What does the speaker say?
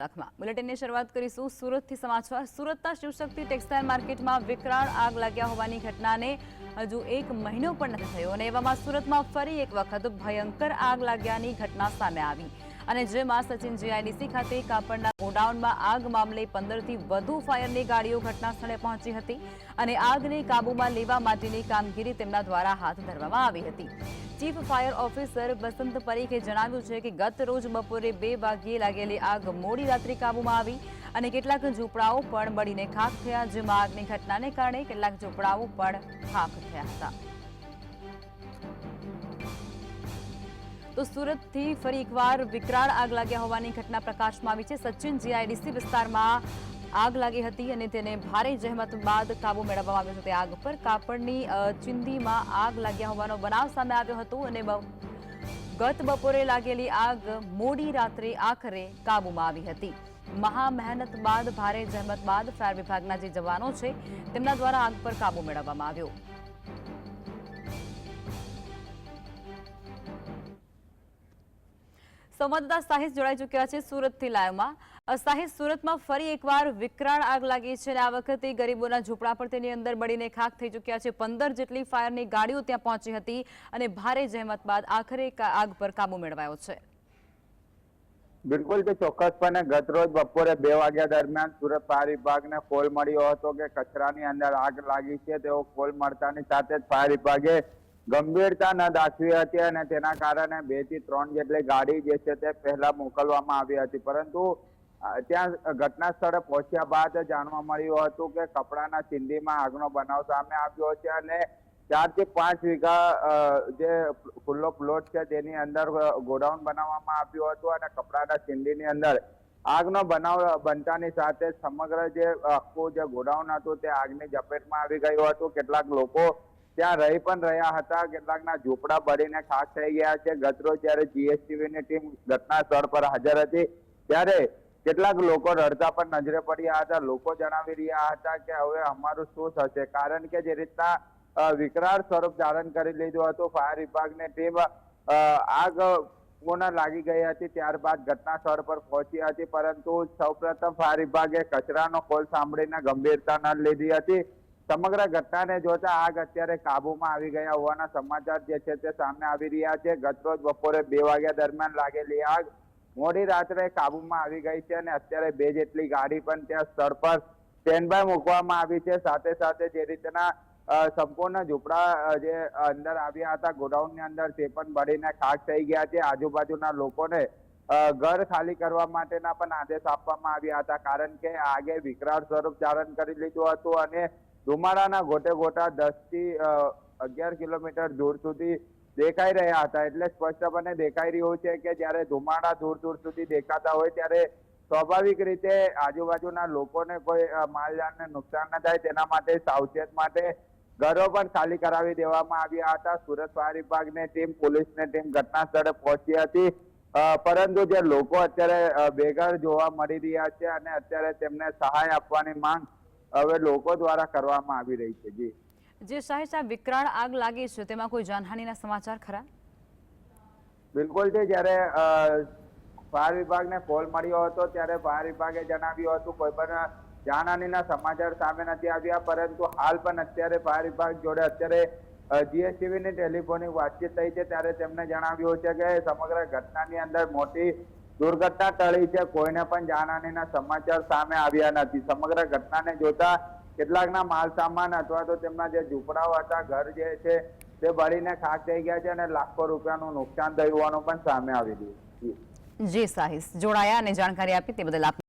કલાકમાં બુલેટિનની શરૂઆત કરીશું સુરતથી સમાચાર. સુરતના શિવશક્તિ ટેક્સટાઇલ માર્કેટમાં વિકરાળ આગ લાગ્યા હોવાની ઘટનાને હજુ એક મહિનો પણ નથી થયો અને એવામાં સુરતમાં ફરી એક વખત ભયંકર આગ લાગ્યાની ઘટના સામે આવી. અને જેમાં સચિન જીઆઈડીસી ખાતે કાપડના ગોડાઉનમાં આગ મામલે પંદરથી વધુ ફાયરની ગાડીઓ ઘટના સ્થળે પહોંચી હતી અને આગને કાબૂમાં લેવા માટેની કામગીરી તેમના દ્વારા હાથ ધરવામાં આવી હતી. ચીફ ફાયર ઓફિસર બસંત પરીખે જણાવ્યું છે કે ગત રોજ બપોરે બે વાગ્યે લાગેલી આગ મોડી રાત્રે કાબૂમાં આવી અને કેટલાક ઝૂંપડાઓ પણ બળીને ખાખ થયા, જેમાં આગની ઘટનાને કારણે કેટલાક ઝૂંપડાઓ પણ ખાખ થયા હતા. તો સુરતથી ફરી એકવાર વિકરાળ આગ લાગ્યા હોવાની ઘટના પ્રકાશમાં આવી છે. સચિન જીઆઈડીસી વિસ્તારમાં આગ લાગી હતી અને તેને ભારે જહેમત બાદ કાબુ મેળવવામાં આવ્યો હતો. તે આગ પર કાપડની ચિંદીમાં આગ લાગ્યા હોવાનો બનાવ સામે આવ્યો હતો અને ગત બપોરે લાગેલી આગ મોડી રાત્રે આખરે કાબુમાં આવી હતી. મહા મહેનત બાદ, ભારે જહેમત બાદ ફાયર વિભાગના જે જવાનો છે તેમના દ્વારા આગ પર કાબુ મેળવવામાં આવ્યો. સંવાદદાતા સાહિસ જોડાઈ ચૂક્યા છે સુરતથી લાઈવમાં. સાહિસ, સુરતમાં ફરી એકવાર વિકરાળ આગ લાગી છે અને આ વખતે ગરીબોના ઝૂંપડા પર તેની અંદર બળીને ખાખ થઈ ચૂક્યા છે. પંદર જેટલી ફાયરની ગાડીઓ ત્યાં પહોંચી હતી અને ભારે જહેમત બાદ આખરે આગ પર કાબુ મેળવાયો છે. બિલકુલ તે ચોક્કસપણે ગત રોજ બપોરે બે વાગ્યા દરમિયાન સુરત ફાયર વિભાગને કોલ મળ્યો હતો કે કચરાની અંદર આગ લાગી છે. તેવો કોલ મળતાની સાથે જ ફાયર વિભાગે ગંભીરતા ન દાખવી હતી અને તેના કારણે બેથી ત્રણ જેટલી ગાડી જે છે તે પહેલા મોકલવામાં આવી હતી. પરંતુ ત્યાં ઘટના સ્થળે પહોંચ્યા બાદ જાણવા મળ્યું હતું કે કપડાના ચિંદીમાં આગનો બનાવ સામે આવ્યો છે અને ચારથી પાંચ વીઘા જે ખુલ્લો પ્લોટ છે તેની અંદર ગોડાઉન બનાવવામાં આવ્યું હતું અને કપડાના ચિંદીની અંદર આગનો બનાવ બનતાની સાથે સમગ્ર જે આખું જે ગોડાઉન હતું તે આગની ઝપેટમાં આવી ગયું હતું. કેટલાક લોકો ત્યાં રહી પણ રહ્યા હતા. કેટલાકના ઝૂંપડા બળીને ખાક થઈ ગયા છે. ગતરોજ જ્યારે જીએસટીવી ની ટીમ ઘટના સ્થળ પર હાજર હતી, ત્યારે કેટલાક લોકો રડતા પણ નજરે પડ્યા હતા. લોકો જણાવી રહ્યા હતા કે હવે અમારું શું થશે? કારણ કે જે રીતના વિકરાળ સ્વરૂપ ધારણ કરી લીધું હતું, ફાયર વિભાગની ટીમ આગ પૂર્ણ લાગી ગઈ હતી, ત્યારબાદ ઘટના સ્થળ પર પહોંચી હતી. પરંતુ સૌપ્રથમ ફાયર વિભાગે કચરાનો કોલ સાંભળીને ગંભીરતા ન લીધી હતી. સમગ્ર ઘટનાને જોતા આગ અત્યારે કાબુમાં આવી ગયા હોવાના સમાચાર જે છે તે સામે આવી રહ્યા છે. ગતરોજ બપોરે બે વાગ્યા દરમિયાન લાગેલી આગ મોડી રાત્રે કાબુમાં આવી ગઈ છે અને અત્યારે બે જેટલી ગાડી પણ ત્યાં સ્થળ પર સ્ટેન્ડ બાય મૂકવામાં આવી છે. સાથે સાથે જે રીતના સંપૂર્ણ ઝૂંપડા જે અંદર આવ્યા હતા, ગોડાઉનની અંદર તે પણ બળીને ખાક થઈ ગયા છે. આજુબાજુના લોકોને ઘર ખાલી કરવા માટેના પણ આદેશ આપવામાં આવ્યા હતા. કારણ કે આગે વિકરાળ સ્વરૂપ ધારણ કરી લીધું હતું અને ધુમાડાના ગોટે ગોટા દસથી અગિયાર કિલોમીટર દૂર સુધી દેખાઈ રહ્યા હતા. એટલે સ્પષ્ટપણે દેખાઈ રહ્યું છે કે જ્યારે ધુમાડા દૂર દૂર સુધી દેખાતા હોય ત્યારે સ્વાભાવિક રીતે આજુબાજુના લોકોને કોઈ માલજાનને નુકસાન ન થાય. તેના માટે સાવચેત માટે ઘરો પણ ખાલી કરાવી દેવામાં આવ્યા હતા. સુરત ફાયર વિભાગની ટીમ, પોલીસની ટીમ ઘટના સ્થળે પહોંચી હતી. પરંતુ જે લોકો અત્યારે બેઘર જોવા મળી રહ્યા છે અને અત્યારે તેમને સહાય આપવાની માંગ હવે લોકો દ્વારા કરવામાં આવી રહી છે જી. જે શાહી સાહેબ વિકરાળ આગ લાગી છે તેમાં કોઈ જાનહાનિના સમાચાર ખરા? બિલકુલ છે જ્યારે ફાયર વિભાગને કોલ મળ્યો હતો ત્યારે ફાયર વિભાગે જણાવ્યું હતું કોઈ પણ જાનહાનિના સમાચાર સામે નથી આવ્યા પરંતુ હાલ પણ અત્યારે ફાયર વિભાગ જોડે અત્યારે જીએસટીવીની ટેલિફોનિક વાતચીત થઈ છે ત્યારે તેમણે જણાવ્યું છે કે સમગ્ર ઘટનાની અંદર મોટી દુર્ઘટના ટળી છે કોઈને પણ જાનહાનિના સમાચાર સામે આવ્યા નથી સમગ્ર ઘટનાને જોતા કેટલાકના માલ સામાન અથવા તો તેમના જે ઝૂંપડાઓ હતા, ઘર જે છે, તે બળીને ખાક થઈ ગયા છે અને લાખો રૂપિયાનું નુકસાન થયું હોવાનું પણ સામે આવી રહ્યું જી. સાહિસ, જોડાયા અને જાણકારી આપી તે બદલ